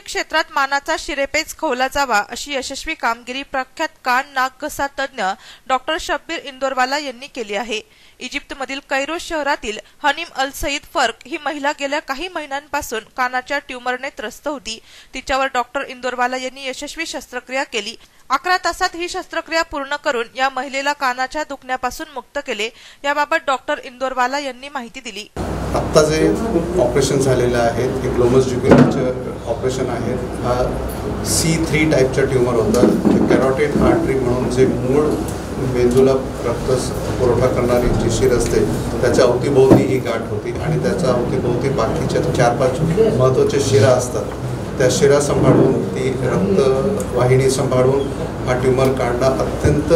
क्षेत्रात मानाचा शिरेपेच खोवला जावा अशी यशस्वी कामगिरी प्रख्यात कान नाक घसा तज्ज्ञ डॉक्टर शब्बीर इंदोरवाला यांनी केली आहे. इजिप्तमधील कैरो शहरातील हनीम अल सईद फर्क ही महिला गेल्या काही महिन्यांपासून कानाच्या ट्यूमरने त्रस्त होती. तिच्यावर डॉक्टर इंदोरवाला यांनी यशस्वी शस्त्रक्रिया केली. अकरा तासात ही शस्त्रक्रिया पूर्ण करून या महिलेला कानाच्या दुखण्यापासून मुक्त केले. याबाबत डॉक्टर इंदोरवाला यांनी माहिती दिली. आत्ता जे ऑपरेशन झालेलं आहे हे ग्लोमस ज्युक्युलरचं ऑपरेशन आहे. हा सी थ्री टाईपचा ट्युमर होता. कॅरोटेड आर्टरी म्हणून जे मूळ मेंदूला रक्त पुरवठा करणारी जी शिर असते त्याच्या अवतीभोवती ही गाठ होती आणि त्याच्या अवतीभोवती बाकीच्या चार पाच महत्त्वाच्या शिरा असतात. त्या शिरा सांभाळून ती रक्तवाहिनी सांभाळून हा ट्युमर काढणं अत्यंत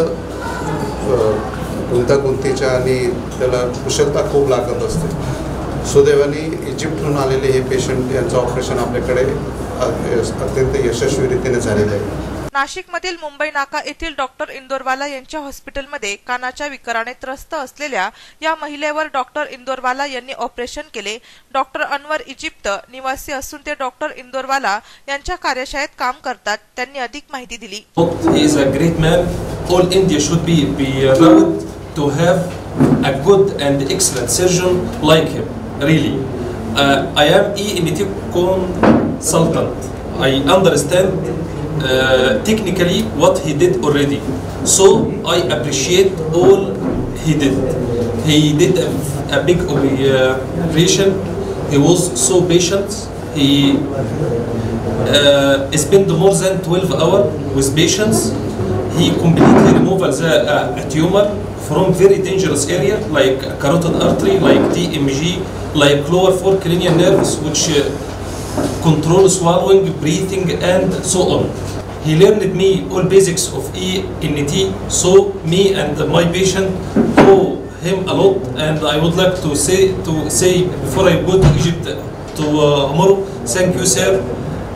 गुंतागुंतीच्या आणि त्याला कुशलता खूप लागत असते. सुदैवाने इजिप्तहून आलेले हे पेशंट यांचं ऑपरेशन आपल्याकडे अत्यंत यशस्वीरितीने झालेलं आहे नाशिकमधील मुंबई नाका येथील डॉक्टर इंदोरवाला यांच्या हॉस्पिटलमध्ये कानाच्या विकाराने त्रस्त असलेल्या या महिलेवर डॉक्टर इंदोरवाला यांनी ऑपरेशन केले डॉक्टर अनवर इजिप्त निवासी असून ते डॉक्टर इंदोरवाला यांच्या कार्यशाळेत काम करतात त्यांनी अधिक माहिती दिली is a great man. All India should be, be proud to have a good and excellent surgeon like him. Really. Uh, I am ENT consultant. I understand uh, technically what he did already. So I appreciate all he did. He did a, a big operation. He was so patient. He uh, spent more than 12 hours with patients. He completely removed the, uh, tumor from very dangerous area like carotid artery, like DMG, like lower four cranial nerves, which uh, control swallowing, breathing, and so on. He learned me all basics of ENT, so me and my patient owe him a lot, and I would like to say to say before I go to Egypt to uh, tomorrow, thank you, sir.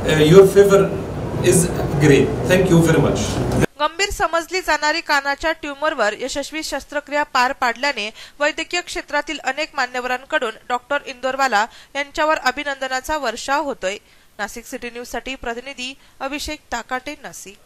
Uh, your favor is great. Thank you very much. गंभीर समजली जाणारी कानाच्या ट्यूमरवर यशस्वी शस्त्रक्रिया पार पाडल्याने वैद्यकीय क्षेत्रातील अनेक मान्यवरांकडून doctor इंदोरवाला यांच्यावर अभिनंदनाचा वर्षाव होतोय. नाशिक सिटी न्यूजसाठी प्रतिनिधी अभिषेक ताकाटे नाशिक.